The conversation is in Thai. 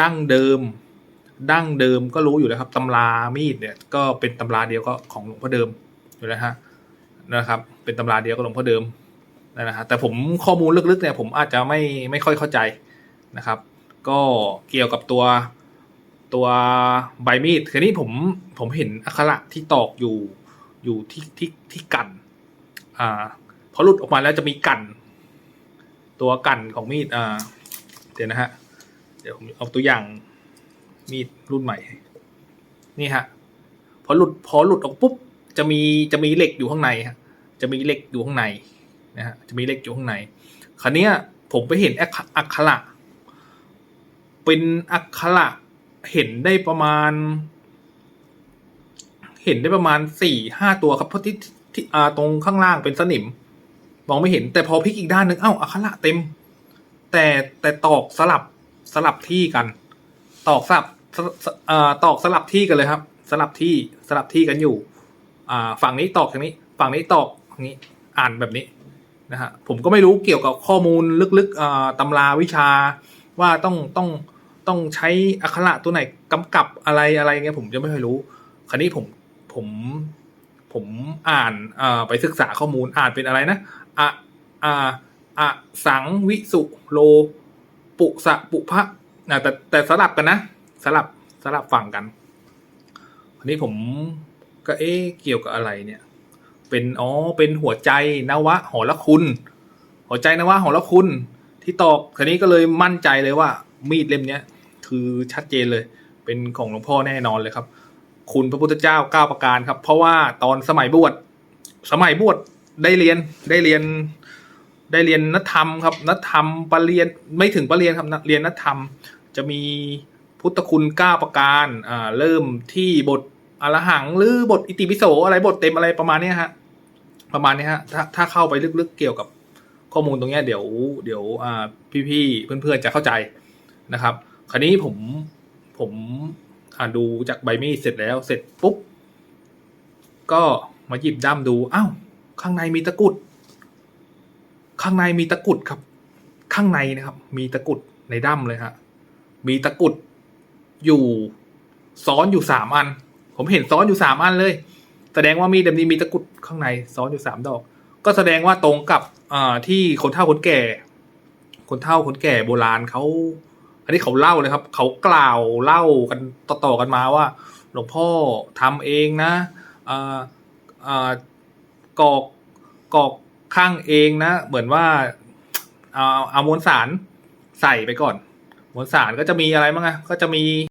ดั้งเดิม ดั้งเดิมก็รู้อยู่แล้วครับตำรามีดเนี่ยก็เป็นตำราเดียวก็ของหลวงพ่อเดิมอยู่แล้วฮะนะครับ เป็นตำราเดียวกับหลวงพ่อเดิมนะฮะแต่ผมข้อมูลลึกๆเนี่ยผมอาจจะไม่ไม่ค่อยเข้าใจนะครับ ก็เกี่ยวกับตัวตัวใบมีดทีนี้ผมผมเห็นอักขระที่ตอกอยู่อยู่ที่ที่ที่กันอ่าพอหลุดออกมาแล้วจะมีกัน ตัวกันของมีดอ่าเดี๋ยวนะฮะ เดี๋ยวผมเอาตัวอย่างมีดรุ่นใหม่ นี่ฮะ พอหลุดพอหลุดออกปุ๊บ จะมีจะมีเหล็กอยู่ข้างในฮะ จะมีเหล็กอยู่ข้างในนะฮะ จะมีเหล็กอยู่ข้างใน คราวนี้ผมไปเห็นอักขระ เป็นอักขระเห็นได้ประมาณ เห็นได้ประมาณสี่ห้าตัวครับเพราะที่ที่อ่าตรงข้างล่างเป็นสนิม มองไม่เห็นแต่พอพลิกอีกด้านหนึ่งเอ้าอักขระเต็ม แต่แต่ตอกสลับ สลับที่กัน ตอกสลับสสอตอกสลับที่กันเลยครับ สลับที่สลับที่กันอยู่ อ่า ฝั่งนี้ตอกทางนี้ ฝั่งนี้ตอกทางนี้ อ่านแบบนี้นะฮะผมก็ไม่รู้เกี่ยวกับข้อมูลลึกๆอ่าตำราวิชาว่าต้องต้องต้องใช้อักขระตัวไหนกำกับอะไรอะไรเงี้ยผมจะไม่ค่อยรู้ คราวนี้ผมผมผมอ่านไปศึกษาข้อมูลอ่านเป็นอะไรนะอะอ่าอะสังวิสุโล ปุสะปุพะนะแต่แต่สลับกันนะ สลับสลับฝั่งกัน อันนี้ผมก็เอ๊ะเกี่ยวกับอะไรเนี่ย เป็นอ๋อเป็นหัวใจนวะหอละคุณ หัวใจนวะหอละคุณ ที่ตอกทีนี้ก็เลยมั่นใจเลยว่า มีดเล่มเนี้ยคือชัดเจนเลย เป็นของหลวงพ่อแน่นอนเลยครับ คุณพระพุทธเจ้าเก้าประการครับ เพราะว่าตอนสมัยบวชสมัยบวชได้เรียนได้เรียน ได้เรียนนัธรรมครับ นัธรรมปรเริญญาไม่ถึงปรเริญญาครับเรียนนัธรรม จะมีพุทธคุณเก้าประการอ่าเริ่มที่บทอรหังหรือบทอิติปิโสอะไรบทเต็มอะไรประมาณนี้ฮะ ประมาณนี้ฮะ ถ้าถ้าเข้าไปลึกๆเกี่ยวกับข้อมูลตรงนี้เดี๋ยวเดี๋ยวอ่าพี่ๆเพื่อนๆจะเข้าใจนะครับ คราวนี้ผมผมอ่าดูจากใบมีดเสร็จแล้วเสร็จปุ๊บก็มาหยิบด้ามดูอ้าวข้างในมีตะกุด ข้างในมีตะกุดครับ ข้างในนะครับ มีตะกุดในด้ามเลยฮะมีตะกุดอยู่ซ้อนอยู่สามอัน ผมเห็นซ้อนอยู่สามอันเลย แสดงว่ามีดเล่มนี้มีตะกุดข้างในซ้อนอยู่สามดอก ก็แสดงว่าตรงกับอ่าที่คนเฒ่าคนแก่ คนเฒ่าคนแก่โบราณเขาอันนี้เขาเล่าเลยครับ เขากล่าวเล่ากันต่อๆกันมาว่า หลวงพ่อทำเองนะอ่าอ่ากอกกอก ข้างเองนะ เหมือนว่าเอาเอามวลสารใส่ไปก่อน มวลสารก็จะมีอะไรบ้างอะก็จะมี